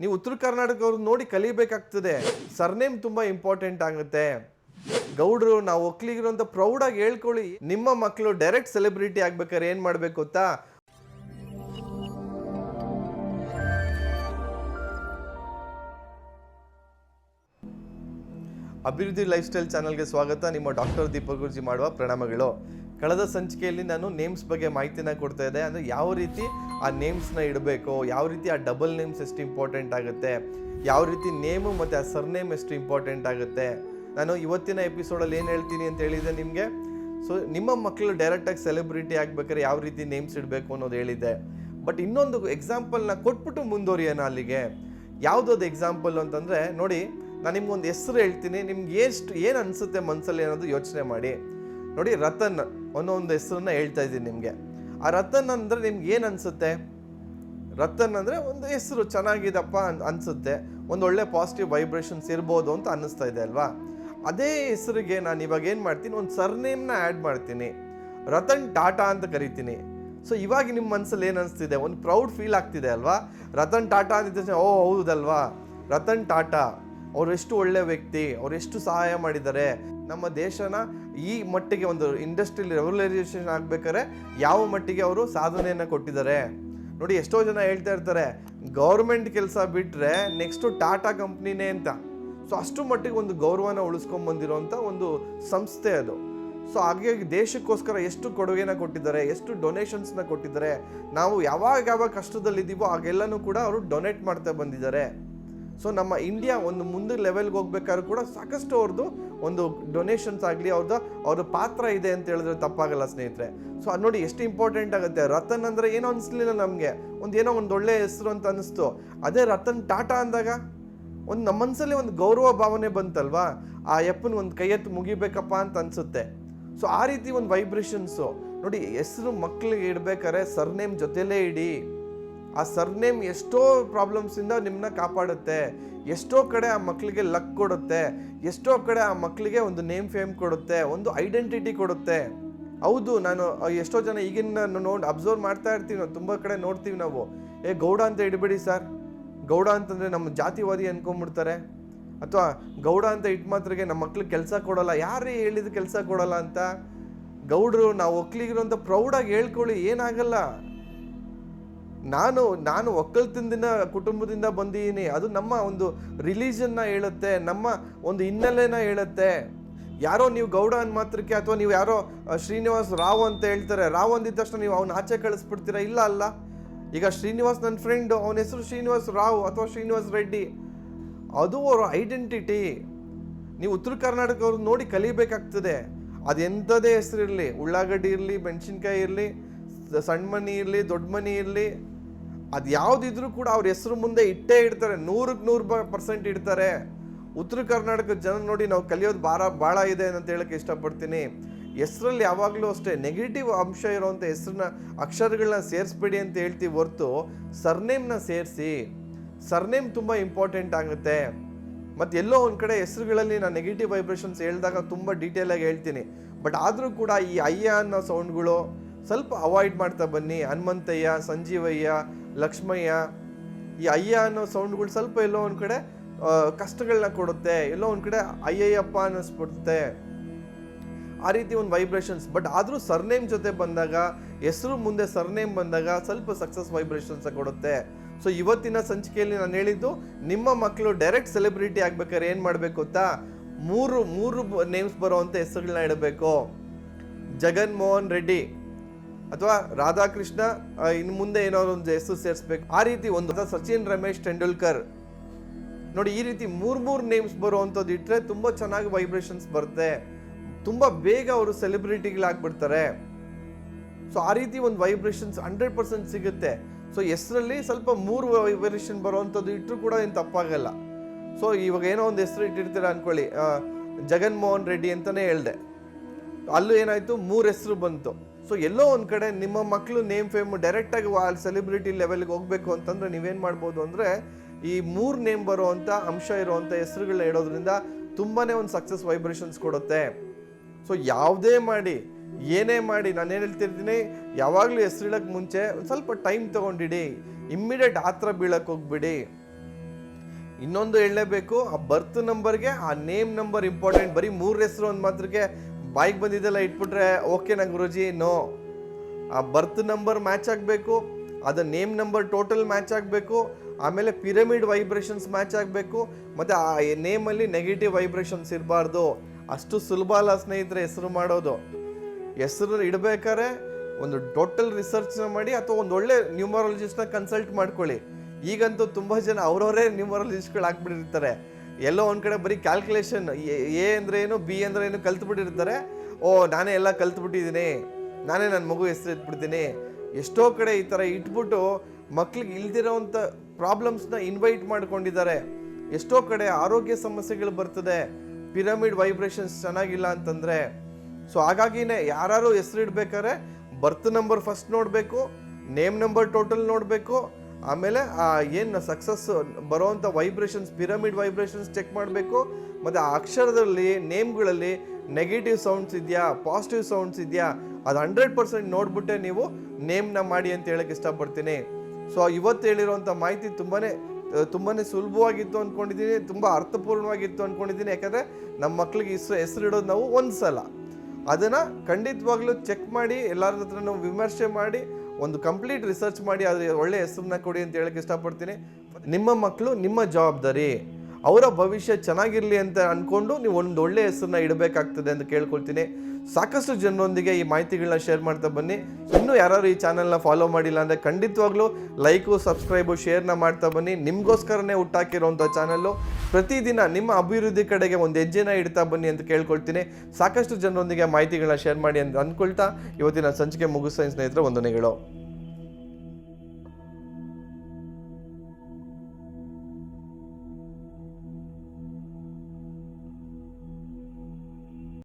ನೀವು ಉತ್ತರ ಕರ್ನಾಟಕವ್ರು ನೋಡಿ ಕಲಿಬೇಕಾಗ್ತದೆ. ಸರ್ನೇಮ್ ತುಂಬ ಇಂಪಾರ್ಟೆಂಟ್ ಆಗುತ್ತೆ. ಗೌಡ್ರು, ನಾವು ಒಕ್ಕಲಿಗರು ಅಂತ ಪ್ರೌಡಾಗಿ ಹೇಳ್ಕೊಳ್ಳಿ, ನಿಮ್ಮ ಮಕ್ಕಳು ಡೈರೆಕ್ಟ್ ಸೆಲೆಬ್ರಿಟಿ ಆಗ್ಬೇಕಾದ್ರೆ ಏನು ಮಾಡಬೇಕು ಗೊತ್ತಾ? ಅಭಿವೃದ್ಧಿ ಲೈಫ್ ಸ್ಟೈಲ್ ಚಾನಲ್ಗೆ ಸ್ವಾಗತ. ನಿಮ್ಮ ಡಾಕ್ಟರ್ ದೀಪಕ್ ಗುರುಜಿ ಮಾಡುವ ಪ್ರಣಾಮಗಳು. ಕಳೆದ ಸಂಚಿಕೆಯಲ್ಲಿ ನಾನು ನೇಮ್ಸ್ ಬಗ್ಗೆ ಮಾಹಿತಿನ ಕೊಡ್ತಾ ಇದ್ದೆ. ಅಂದರೆ ಯಾವ ರೀತಿ ಆ ನೇಮ್ಸ್ನ ಇಡಬೇಕು, ಯಾವ ರೀತಿ ಆ ಡಬಲ್ ನೇಮ್ಸ್ ಎಷ್ಟು ಇಂಪಾರ್ಟೆಂಟ್ ಆಗುತ್ತೆ, ಯಾವ ರೀತಿ ನೇಮು ಮತ್ತು ಆ ಸರ್ನೇಮ್ ಎಷ್ಟು ಇಂಪಾರ್ಟೆಂಟ್ ಆಗುತ್ತೆ. ನಾನು ಇವತ್ತಿನ ಎಪಿಸೋಡಲ್ಲಿ ಏನು ಹೇಳ್ತೀನಿ ಅಂತ ಹೇಳಿದೆ ನಿಮಗೆ? ಸೊ ನಿಮ್ಮ ಮಕ್ಕಳು ಡೈರೆಕ್ಟಾಗಿ ಸೆಲೆಬ್ರಿಟಿ ಆಗಬೇಕಾದ್ರೆ ಯಾವ ರೀತಿ ನೇಮ್ಸ್ ಇಡಬೇಕು ಅನ್ನೋದು ಹೇಳಿದೆ. ಬಟ್ ಇನ್ನೊಂದು ಎಕ್ಸಾಂಪಲ್ನ ಕೊಟ್ಬಿಟ್ಟು ಮುಂದುವರಿಯೋಣ ಅಲ್ಲಿಗೆ. ಯಾವುದದು ಎಕ್ಸಾಂಪಲ್ ಅಂತಂದರೆ, ನೋಡಿ, ನಾನು ನಿಮ್ಗೊಂದು ಹೆಸರು ಹೇಳ್ತೀನಿ, ನಿಮ್ಗೆ ಎಷ್ಟು, ಏನು ಅನಿಸುತ್ತೆ ಮನಸ್ಸಲ್ಲಿ ಅನ್ನೋದು ಯೋಚನೆ ಮಾಡಿ. ನೋಡಿ, ರತನ್ ಅನ್ನೋ ಒಂದು ಹೆಸರನ್ನ ಹೇಳ್ತಾ ಇದ್ದೀನಿ ನಿಮಗೆ. ಆ ರತನ್ ಅಂದರೆ ನಿಮ್ಗೆ ಏನು ಅನಿಸುತ್ತೆ? ರತನ್ ಅಂದರೆ ಒಂದು ಹೆಸರು ಚೆನ್ನಾಗಿದಪ್ಪ ಅನ್, ಅನಿಸುತ್ತೆ. ಒಂದು ಒಳ್ಳೆ ಪಾಸಿಟಿವ್ ವೈಬ್ರೇಷನ್ಸ್ ಇರ್ಬೋದು ಅಂತ ಅನ್ನಿಸ್ತಾ ಇದೆ ಅಲ್ವಾ? ಅದೇ ಹೆಸರಿಗೆ ನಾನು ಇವಾಗ ಏನು ಮಾಡ್ತೀನಿ? ಒಂದು ಸರ್ನೇಮ್ನ ಆ್ಯಡ್ ಮಾಡ್ತೀನಿ. ರತನ್ ಟಾಟಾ ಅಂತ ಕರಿತೀನಿ. ಸೊ ಇವಾಗ ನಿಮ್ಮ ಮನಸ್ಸಲ್ಲಿ ಏನು ಅನಿಸ್ತಿದೆ? ಒಂದು ಪ್ರೌಡ್ ಫೀಲ್ ಆಗ್ತಿದೆ ಅಲ್ವಾ? ರತನ್ ಟಾಟಾ ಅಂದಿದ್ದ ಓ, ಹೌದಲ್ವಾ? ರತನ್ ಟಾಟಾ. ಅವ್ರು ಎಷ್ಟು ಒಳ್ಳೆ ವ್ಯಕ್ತಿ ಅವ್ರು ಎಷ್ಟು ಸಹಾಯ ಮಾಡಿದ್ದಾರೆ. ನಮ್ಮ ದೇಶನ ಈ ಮಟ್ಟಿಗೆ ಒಂದು ಇಂಡಸ್ಟ್ರಿಯಲ್ ರೆವಲ್ಯೂಷನ್ ಆಗಬೇಕಾದ್ರೆ ಯಾವ ಮಟ್ಟಿಗೆ ಅವರು ಸಾಧನೆಯನ್ನು ಕೊಟ್ಟಿದ್ದಾರೆ. ನೋಡಿ, ಎಷ್ಟೋ ಜನ ಹೇಳ್ತಾ ಇರ್ತಾರೆ, ಗೌರ್ಮೆಂಟ್ ಕೆಲಸ ಬಿಟ್ಟರೆ ನೆಕ್ಸ್ಟು ಟಾಟಾ ಕಂಪ್ನಿನೇ ಅಂತ. ಸೊ ಅಷ್ಟು ಮಟ್ಟಿಗೆ ಒಂದು ಗೌರವನ ಉಳಿಸ್ಕೊಂಬಂದಿರೋಂಥ ಒಂದು ಸಂಸ್ಥೆ ಅದು. ಸೊ ಹಾಗಾಗಿ ದೇಶಕ್ಕೋಸ್ಕರ ಎಷ್ಟು ಕೊಡುಗೆನ ಕೊಟ್ಟಿದ್ದಾರೆ, ಎಷ್ಟು ಡೊನೇಷನ್ಸ್ನ ಕೊಟ್ಟಿದ್ದಾರೆ, ನಾವು ಯಾವಾಗ ಯಾವಾಗ ಕಷ್ಟದಲ್ಲಿದ್ದೀವೋ ಹಾಗೆಲ್ಲನೂ ಕೂಡ ಅವರು ಡೊನೇಟ್ ಮಾಡ್ತಾ ಬಂದಿದ್ದಾರೆ. ಸೊ ನಮ್ಮ ಇಂಡಿಯಾ ಒಂದು ಮುಂದೆ ಲೆವೆಲ್ಗೆ ಹೋಗ್ಬೇಕಾದ್ರೂ ಕೂಡ ಸಾಕಷ್ಟು ಅವ್ರದ್ದು ಒಂದು ಡೊನೇಷನ್ಸ್ ಆಗಲಿ ಅವ್ರದ್ದು ಅವ್ರ ಪಾತ್ರ ಇದೆ ಅಂತ ಹೇಳಿದ್ರೆ ತಪ್ಪಾಗಲ್ಲ ಸ್ನೇಹಿತರೆ. ಸೊ ಅದು ನೋಡಿ ಎಷ್ಟು ಇಂಪಾರ್ಟೆಂಟ್ ಆಗುತ್ತೆ. ರತನ್ ಅಂದರೆ ಏನೋ ಅನಿಸ್ಲಿಲ್ಲ ನಮಗೆ. ಒಂದು ಏನೋ ಒಂದು ಒಳ್ಳೆಯ ಹೆಸರು ಅಂತ ಅನಿಸ್ತು. ಅದೇ ರತನ್ ಟಾಟಾ ಅಂದಾಗ ಒಂದು ನಮ್ಮ ಮನಸ್ಸಲ್ಲಿ ಒಂದು ಗೌರವ ಭಾವನೆ ಬಂತಲ್ವಾ? ಆ ಯಪ್ಪನ ಒಂದು ಕೈ ಎತ್ತು ಮುಗಿಬೇಕಪ್ಪ ಅಂತ ಅನಿಸುತ್ತೆ. ಸೊ ಆ ರೀತಿ ಒಂದು ವೈಬ್ರೇಷನ್ಸು ನೋಡಿ, ಹೆಸರು ಮಕ್ಕಳಿಗೆ ಇಡಬೇಕಾದ್ರೆ ಸರ್ನೇಮ್ ಜೊತೆಲೇ ಇಡಿ. ಆ ಸರ್ನೇಮ್ ಎಷ್ಟೋ ಪ್ರಾಬ್ಲಮ್ಸಿಂದ ನಿಮ್ಮನ್ನ ಕಾಪಾಡುತ್ತೆ. ಎಷ್ಟೋ ಕಡೆ ಆ ಮಕ್ಕಳಿಗೆ ಲಕ್ ಕೊಡುತ್ತೆ. ಎಷ್ಟೋ ಕಡೆ ಆ ಮಕ್ಕಳಿಗೆ ಒಂದು ನೇಮ್ ಫೇಮ್ ಕೊಡುತ್ತೆ. ಒಂದು ಐಡೆಂಟಿಟಿ ಕೊಡುತ್ತೆ. ಹೌದು, ನಾನು ಎಷ್ಟೋ ಜನ ಈಗಿನ ನೋಡಿ, ಅಬ್ಸರ್ವ್ ಮಾಡ್ತಾ ಇರ್ತೀವಿ ನಾವು, ತುಂಬ ಕಡೆ ನೋಡ್ತೀವಿ ನಾವು. ಏ, ಗೌಡ ಅಂತ ಇಡಬೇಡಿ ಸರ್. ಗೌಡ ಅಂತಂದರೆ ನಮ್ಮ ಜಾತಿವಾದಿ ಅನ್ಕೊಂಡ್ಬಿಡ್ತಾರೆ ಅಥವಾ ಗೌಡ ಅಂತ ಇಟ್ಟು ಮಾತ್ರಗೆ ನಮ್ಮ ಮಕ್ಳಿಗೆ ಕೆಲಸ ಕೊಡಲ್ಲ. ಯಾರೇ ಹೇಳಿದ ಕೆಲಸ ಕೊಡಲ್ಲ ಅಂತ. ಗೌಡರು, ನಾವು ಒಕ್ಕಲಿಗಿರೋ ಅಂತ ಪ್ರೌಡಾಗಿ ಹೇಳ್ಕೊಳ್ಳಿ, ಏನಾಗಲ್ಲ. ನಾನು ನಾನು ಒಕ್ಕಲ್ತನದಿಂದ ಕುಟುಂಬದಿಂದ ಬಂದಿದ್ದೀನಿ ಅದು ನಮ್ಮ ಒಂದು ರಿಲೀಜನ್ನ ಹೇಳುತ್ತೆ, ನಮ್ಮ ಒಂದು ಹಿನ್ನೆಲೆನ ಹೇಳುತ್ತೆ. ಯಾರೋ ನೀವು ಗೌಡ ಅನ್ ಮಾತ್ರಕ್ಕೆ ಅಥವಾ ನೀವು ಯಾರೋ ಶ್ರೀನಿವಾಸ್ ರಾವ್ ಅಂತ ಹೇಳ್ತಾರೆ, ರಾವ್ ಅಂದಿದ ತಕ್ಷಣ ನೀವು ಅವ್ನ ಆಚೆ ಕಳಿಸ್ಬಿಡ್ತೀರಾ? ಇಲ್ಲ ಅಲ್ಲ. ಈಗ ಶ್ರೀನಿವಾಸ್ ನನ್ನ ಫ್ರೆಂಡ್ ಅವನ ಹೆಸರು ಶ್ರೀನಿವಾಸ್ ರಾವ್ ಅಥವಾ ಶ್ರೀನಿವಾಸ್ ರೆಡ್ಡಿ. ಅದು ಅವರ ಐಡೆಂಟಿಟಿ ನೀವು ಉತ್ತರ ಕರ್ನಾಟಕವ್ರು ನೋಡಿ ಕಲಿಬೇಕಾಗ್ತದೆ. ಅದು ಎಂಥದೇ ಹೆಸರು ಇರಲಿ ಉಳ್ಳಾಗಡ್ಡಿ ಇರಲಿ, ಮೆಣಸಿನ್ಕಾಯಿ ಇರಲಿ ಸಣ್ಣ ಮನಿ ಇರಲಿ ದೊಡ್ಡ ಮನಿ ಇರಲಿ. ಅದು ಯಾವುದಿದ್ರೂ ಕೂಡ ಅವ್ರ ಹೆಸರು ಮುಂದೆ ಇಟ್ಟೇ ಇಡ್ತಾರೆ. ನೂರಕ್ಕೆ ನೂರು ಪರ್ಸೆಂಟ್ ಇಡ್ತಾರೆ. ಉತ್ತರ ಕರ್ನಾಟಕದ ಜನ ನೋಡಿ ನಾವು ಕಲಿಯೋದು ಭಾಳ ಭಾಳ ಇದೆ ಅಂತ ಹೇಳಕ್ಕೆ ಇಷ್ಟಪಡ್ತೀನಿ. ಹೆಸರಲ್ಲಿ ಯಾವಾಗಲೂ ಅಷ್ಟೇ ನೆಗೆಟಿವ್ ಅಂಶ ಇರೋವಂಥ ಹೆಸರನ್ನ ಅಕ್ಷರಗಳನ್ನ ಸೇರಿಸ್ಬೇಡಿ ಅಂತ ಹೇಳ್ತೀವಿ ಹೊರ್ತು ಸರ್ನೇಮ್ನ ಸೇರಿಸಿ. ಸರ್ನೇಮ್ ತುಂಬ ಇಂಪಾರ್ಟೆಂಟ್ ಆಗುತ್ತೆ. ಮತ್ತು ಎಲ್ಲೋ ಒಂದು ಕಡೆ ಹೆಸರುಗಳಲ್ಲಿ ನಾನು ನೆಗೆಟಿವ್ ವೈಬ್ರೇಷನ್ಸ್ ಹೇಳಿದಾಗ ತುಂಬ ಆಗಿ ಹೇಳ್ತೀನಿ. ಬಟ್ ಆದರೂ ಕೂಡ ಈ ಅಯ್ಯ ಅನ್ನೋ ಸೌಂಡ್ಗಳು ಸ್ವಲ್ಪ ಅವಾಯ್ಡ್ ಮಾಡ್ತಾ ಬನ್ನಿ. ಹನುಮಂತಯ್ಯ, ಸಂಜೀವಯ್ಯ ಲಕ್ಷ್ಮಯ್ಯ, ಈ ಅಯ್ಯ ಅನ್ನೋ ಸೌಂಡ್ಗಳು ಸ್ವಲ್ಪ ಎಲ್ಲೋ ಒಂದು ಕಡೆ ಕಷ್ಟಗಳನ್ನ ಕೊಡುತ್ತೆ, ಎಲ್ಲೋ ಒಂದು ಕಡೆ ಅಯ್ಯಯ್ಯಪ್ಪ ಅನ್ನಿಸ್ಬಿಡುತ್ತೆ. ಆ ರೀತಿ ಒಂದು ವೈಬ್ರೇಷನ್ಸ್ ಬಟ್ ಆದರೂ ಸರ್ನೇಮ್ ಜೊತೆ ಬಂದಾಗ, ಹೆಸರು ಮುಂದೆ ಸರ್ನೇಮ್ ಬಂದಾಗ ಸ್ವಲ್ಪ ಸಕ್ಸಸ್ ವೈಬ್ರೇಷನ್ಸ್ ಕೊಡುತ್ತೆ. ಸೊ ಇವತ್ತಿನ ಸಂಚಿಕೆಯಲ್ಲಿ ನಾನು ಹೇಳಿದ್ದು, ನಿಮ್ಮ ಮಕ್ಕಳು ಡೈರೆಕ್ಟ್ ಸೆಲೆಬ್ರಿಟಿ ಆಗ್ಬೇಕಾದ್ರೆ ಏನು ಮಾಡಬೇಕು ಗೊತ್ತಾ? ಮೂರು ಮೂರು ನೇಮ್ಸ್ ಬರುವಂಥ ಹೆಸರುಗಳನ್ನ ಇಡಬೇಕು. ಜಗನ್ ಮೋಹನ್ ರೆಡ್ಡಿ. ಅಥವಾ ರಾಧಾಕೃಷ್ಣ ಇನ್ನು ಮುಂದೆ ಏನಾದ್ರು ಒಂದು ಹೆಸರು ಸೇರಿಸ್ಬೇಕು. ಆ ರೀತಿ ಒಂದು ಸಚಿನ್, ರಮೇಶ್, ತೆಂಡೂಲ್ಕರ್. ನೋಡಿ, ಈ ರೀತಿ ಮೂರು ಮೂರು ನೇಮ್ಸ್ ಬರುವಂಥದ್ದು ಇಟ್ಟರೆ ತುಂಬ ಚೆನ್ನಾಗಿ ವೈಬ್ರೇಷನ್ಸ್ ಬರುತ್ತೆ. ತುಂಬ ಬೇಗ ಅವರು ಸೆಲೆಬ್ರಿಟಿಗಳಾಗ್ಬಿಡ್ತಾರೆ ಸೊ ಆ ರೀತಿ ಒಂದು ವೈಬ್ರೇಷನ್ಸ್ ಹಂಡ್ರೆಡ್ ಪರ್ಸೆಂಟ್ ಸಿಗುತ್ತೆ. ಸೊ ಹೆಸರಲ್ಲಿ ಸ್ವಲ್ಪ ಮೂರು ವೈಬ್ರೇಷನ್ ಬರುವಂಥದ್ದು ಇಟ್ಟರು ಕೂಡ ಏನು ತಪ್ಪಾಗಲ್ಲ. ಸೊ ಇವಾಗ ಏನೋ ಒಂದು ಹೆಸರು ಇಟ್ಟಿರ್ತೀರ ಅನ್ಕೊಳ್ಳಿ. ಜಗನ್ಮೋಹನ್ ಜಗನ್ ಮೋಹನ್ ರೆಡ್ಡಿ ಅಂತಲೇ ಹೇಳ್ದೆ. ಅಲ್ಲೂ ಏನಾಯ್ತು? ಮೂರು ಹೆಸರು ಬಂತು. ಸೊ ಎಲ್ಲೋ ಒಂದು ಕಡೆ ನಿಮ್ಮ ಮಕ್ಕಳು ನೇಮ್ ಫೇಮ್ ಡೈರೆಕ್ಟಾಗಿ ಸೆಲೆಬ್ರಿಟಿ ಲೆವೆಲ್ಗೆ ಹೋಗ್ಬೇಕು ಅಂತಂದ್ರೆ ನೀವೇನು ಮಾಡ್ಬೋದು ಅಂದರೆ ಈ ಮೂರು ನೇಮ್ ಬರುವಂಥ ಅಂಶ ಇರುವಂಥ ಹೆಸರುಗಳನ್ನ ಇಡೋದ್ರಿಂದ ತುಂಬಾನೇ ಒಂದು ಸಕ್ಸಸ್ ವೈಬ್ರೇಷನ್ಸ್ ಕೊಡುತ್ತೆ. ಸೊ ಯಾವುದೇ ಮಾಡಿ, ಏನೇ ಮಾಡಿ, ನಾನು ಏನು ಹೇಳ್ತಿರ್ತೀನಿ, ಯಾವಾಗಲೂ ಹೆಸರಿಡೋಕ್ಕೆ ಮುಂಚೆ ಒಂದು ಸ್ವಲ್ಪ ಟೈಮ್ ತೊಗೊಂಡಿಡಿ ಇಮ್ಮಿಡಿಯೇಟ್ ಆ ಥರ ಬೀಳಕ್ಕೆ ಹೋಗ್ಬಿಡಿ. ಇನ್ನೊಂದು ಹೇಳಲೇಬೇಕು, ಆ ಬರ್ತ್ ನಂಬರ್ಗೆ ಆ ನೇಮ್ ನಂಬರ್ ಇಂಪಾರ್ಟೆಂಟ್ ಬರೀ ಮೂರು ಹೆಸರು ಒಂದು ಮಾತ್ರಕ್ಕೆ ಬಾಯಿಗೆ ಬಂದಿದ್ದೆಲ್ಲ ಇಟ್ಬಿಟ್ರೆ ಓಕೆನಾ ಗುರುಜಿ ನೋ ಆ ಬರ್ತ್ ನಂಬರ್ ಮ್ಯಾಚ್ ಆಗಬೇಕು, ಅದು ನೇಮ್ ನಂಬರ್ ಟೋಟಲ್ ಮ್ಯಾಚ್ ಆಗಬೇಕು, ಆಮೇಲೆ ಪಿರಮಿಡ್ ವೈಬ್ರೇಷನ್ಸ್ ಮ್ಯಾಚ್ ಆಗಬೇಕು, ಮತ್ತು ಆ ನೇಮಲ್ಲಿ ನೆಗೆಟಿವ್ ವೈಬ್ರೇಷನ್ಸ್ ಇರಬಾರ್ದು. ಅಷ್ಟು ಸುಲಭ ಅಲ್ಲ ಸ್ನೇಹಿತರೆ ಹೆಸರು ಮಾಡೋದು. ಹೆಸರು ಇಡಬೇಕಾದ್ರೆ ಒಂದು ಟೋಟಲ್ ರಿಸರ್ಚ್ನ ಮಾಡಿ ಅಥವಾ ಒಂದು ಒಳ್ಳೆ ನ್ಯೂಮರಾಲಜಿಸ್ಟ್ನ ಕನ್ಸಲ್ಟ್ ಮಾಡ್ಕೊಳ್ಳಿ. ಈಗಂತೂ ತುಂಬ ಜನ ಅವರವರೇ ನ್ಯೂಮರಾಲಜಿಸ್ಟ್ಗಳು ಆಗ್ಬಿಟ್ಟಿರ್ತಾರೆ. ಎಲ್ಲೋ ಒಂದು ಕಡೆ ಬರೀ ಕ್ಯಾಲ್ಕುಲೇಷನ್ ಎ ಅಂದ್ರೆ ಏನು, ಬಿ ಅಂದ್ರೆ ಏನು ಕಲ್ತ್ಬಿಟ್ಟಿರ್ತಾರೆ. ಓ, ನಾನೇ ಎಲ್ಲ ಕಲ್ತ್ಬಿಟ್ಟಿದ್ದೀನಿ. ನಾನೇ ನನ್ನ ಮಗು ಹೆಸರು ಇಟ್ಬಿಡ್ತೀನಿ. ಎಷ್ಟೋ ಕಡೆ ಈ ಥರ ಇಟ್ಬಿಟ್ಟು ಮಕ್ಳಿಗೆ ಇಲ್ದಿರೋವಂಥ ಪ್ರಾಬ್ಲಮ್ಸ್ನ ಇನ್ವೈಟ್ ಮಾಡ್ಕೊಂಡಿದ್ದಾರೆ. ಎಷ್ಟೋ ಕಡೆ ಆರೋಗ್ಯ ಸಮಸ್ಯೆಗಳು ಬರ್ತದೆ. ಪಿರಮಿಡ್ ವೈಬ್ರೇಷನ್ಸ್ ಚೆನ್ನಾಗಿಲ್ಲ ಅಂತಂದ್ರೆ. ಸೊ ಹಾಗಾಗಿನೇ ಯಾರು ಹೆಸರು ಇಡ್ಬೇಕಾದ್ರೆ ಬರ್ತ್ ನಂಬರ್ ಫಸ್ಟ್ ನೋಡಬೇಕು ನೇಮ್ ನಂಬರ್ ಟೋಟಲ್ ನೋಡಬೇಕು ಆಮೇಲೆ ಆ ಏನು ಸಕ್ಸಸ್ ಬರೋವಂಥ ವೈಬ್ರೇಷನ್ಸ್ ಪಿರಮಿಡ್ ವೈಬ್ರೇಷನ್ಸ್ ಚೆಕ್ ಮಾಡಬೇಕು. ಮತ್ತು ಆ ಅಕ್ಷರದಲ್ಲಿ ನೇಮ್ಗಳಲ್ಲಿ ನೆಗೆಟಿವ್ ಸೌಂಡ್ಸ್ ಇದೆಯಾ ಪಾಸಿಟಿವ್ ಸೌಂಡ್ಸ್ ಇದೆಯಾ, ಅದು ಹಂಡ್ರೆಡ್ ಪರ್ಸೆಂಟ್ ನೋಡ್ಬಿಟ್ಟೆ ನೀವು ನೇಮ್ನ ಮಾಡಿ ಅಂತ ಹೇಳಕ್ಕೆ ಇಷ್ಟಪಡ್ತೀನಿ. ಸೊ ಇವತ್ತು ಹೇಳಿರುವಂಥ ಮಾಹಿತಿ ತುಂಬಾ ತುಂಬಾ ಸುಲಭವಾಗಿತ್ತು ಅಂದ್ಕೊಂಡಿದ್ದೀನಿ ತುಂಬ ಅರ್ಥಪೂರ್ಣವಾಗಿತ್ತು ಅಂದ್ಕೊಂಡಿದ್ದೀನಿ ಯಾಕಂದರೆ ನಮ್ಮ ಮಕ್ಳಿಗೆ ಹೆಸರು ಹೆಸರಿಡೋದು ನಾವು ಒಂದು ಸಲ ಅದನ್ನು ಖಂಡಿತವಾಗ್ಲೂ ಚೆಕ್ ಮಾಡಿ, ಎಲ್ಲರ ಹತ್ರನೂ ವಿಮರ್ಶೆ ಮಾಡಿ ಒಂದು ಕಂಪ್ಲೀಟ್ ರಿಸರ್ಚ್ ಮಾಡಿ ಅದ್ರ ಒಳ್ಳೆ ಹೆಸರನ್ನ ಕೊಡಿ ಅಂತ ಹೇಳಕ್ಕೆ ಇಷ್ಟಪಡ್ತೀನಿ. ನಿಮ್ಮ ಮಕ್ಕಳು ನಿಮ್ಮ ಜವಾಬ್ದಾರಿ. ಅವರ ಭವಿಷ್ಯ ಚೆನ್ನಾಗಿರಲಿ ಅಂತ ಅಂದ್ಕೊಂಡು ನೀವು ಒಂದು ಒಳ್ಳೆ ಹೆಸರನ್ನ ಇಡಬೇಕಾಗ್ತದೆ ಅಂತ ಕೇಳ್ಕೊಳ್ತೀನಿ. ಸಾಕಷ್ಟು ಜನರೊಂದಿಗೆ ಈ ಮಾಹಿತಿಗಳನ್ನ ಶೇರ್ ಮಾಡ್ತಾ ಬನ್ನಿ. ಇನ್ನೂ ಯಾರು ಈ ಚಾನಲ್ನ ಫಾಲೋ ಮಾಡಿಲ್ಲ ಅಂದರೆ ಖಂಡಿತವಾಗ್ಲೂ ಲೈಕು ಸಬ್ಸ್ಕ್ರೈಬು ಶೇರ್ನ ಮಾಡ್ತಾ ಬನ್ನಿ. ನಿಮಗೋಸ್ಕರನೇ ಹುಟ್ಟಾಕಿರೋಂಥ ಚಾನಲ್ಲು ಪ್ರತಿದಿನ ನಿಮ್ಮ ಅಭಿವೃದ್ಧಿ ಕಡೆಗೆ ಒಂದು ಹೆಜ್ಜೆನ ಇಡ್ತಾ ಬನ್ನಿ ಅಂತ ಕೇಳ್ಕೊಳ್ತೀನಿ. ಸಾಕಷ್ಟು ಜನರೊಂದಿಗೆ ಮಾಹಿತಿಗಳನ್ನ ಶೇರ್ ಮಾಡಿ ಅಂತ ಅಂದ್ಕೊಳ್ತಾ ಇವತ್ತಿನ ಸಂಚಿಕೆ ಮುಗಿಸ್ತಾ ಸ್ನೇಹಿತರೆ, ವಂದನೆಗಳು.